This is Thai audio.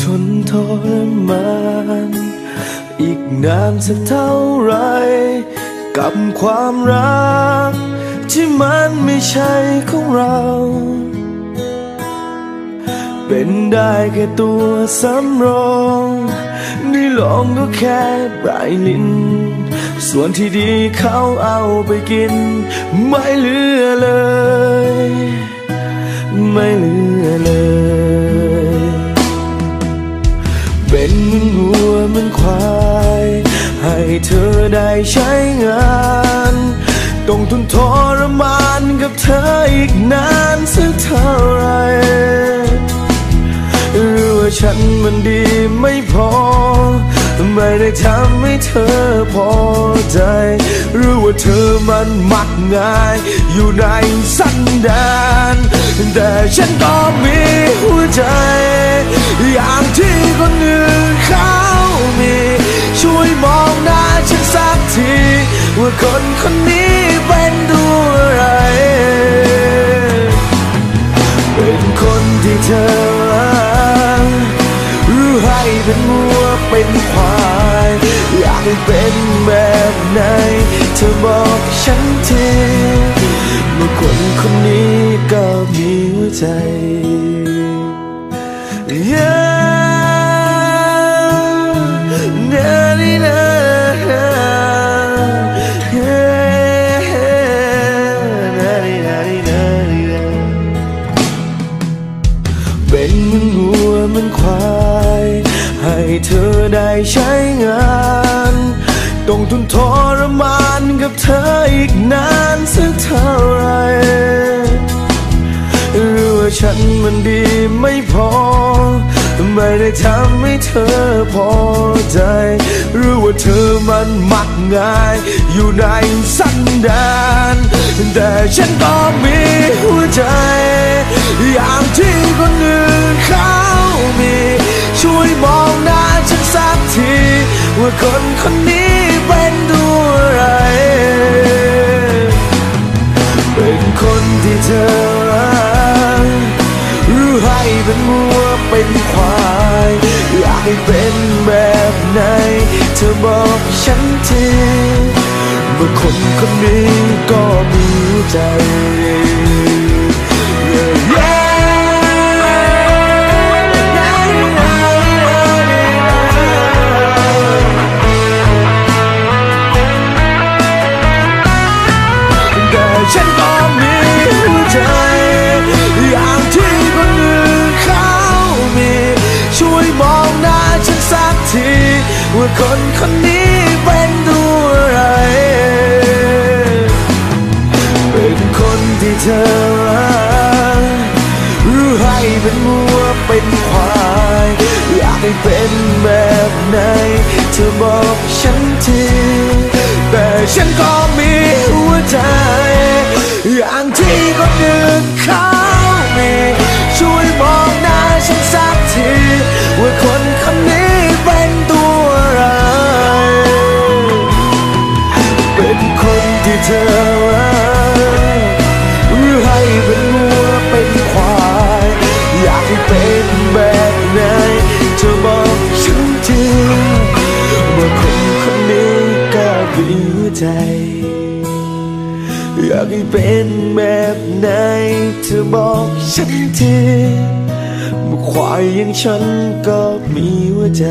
ทนทรมาน อีกนานสักเท่าไร กับความรัก ที่มันไม่ใช่ของเรา เป็นได้แค่ตัวสำรองได้ลองก็แค่ปลายลิ้น ส่วนที่ดีเขาเอาไปกิน ไม่เหลือเลย ให้เธอได้ใช้งาน ต้องทนทรมานกับเธออีกนานสักเท่าไร หรือว่าฉันมันดีไม่พอ ไม่ได้ทำให้เธอพอใจ หรือว่าเธอมันมักง่าย อยู่ในสันดาน แต่ฉันก็มี ว่าคนคนนี้เป็นตัวอะไร เป็นคนที่เธอรักหรือให้เป็นวัวเป็นควายอยากให้เป็นแบบไหน เธอบอกฉันทีเมื่อคนคนนี้ก็มีหัวใจเใช้งาน ต้องทนทรมานกับเธออีกนานสักเท่าไร หรือว่าฉันมันดีไม่พอ ไม่ได้ทำให้เธอพอใจ หรือว่าเธอมันมักง่าย อยู่ในสันดานแต่ฉันก็มีหัวใจ อย่างที่คนอื่น ว่าคนคนนี้เป็นตัวอะไร เป็นคนที่เธอรักหรือให้เป็นวัวเป็นควายอยากให้เป็นแบบไหน เธอบอกฉันทีเมื่อคนคนนี้ก็มีหัวใจ ว่าคนคนนี้เป็นตัวอะไร เป็นคนที่เธอรักหรือให้เป็นวัวเป็นควายอยากให้เป็นแบบไหนเธอบอกฉันทีแต่ฉันก็ หรือให้เป็นวัวเป็นควายอยากให้เป็นแบบไหนเธอบอกฉันทีว่าคนคนนี้ก็มีหัวใจอยากให้เป็นแบบไหนเธอบอกฉันทีเมื่อควายอย่างฉันก็มีหัวใจ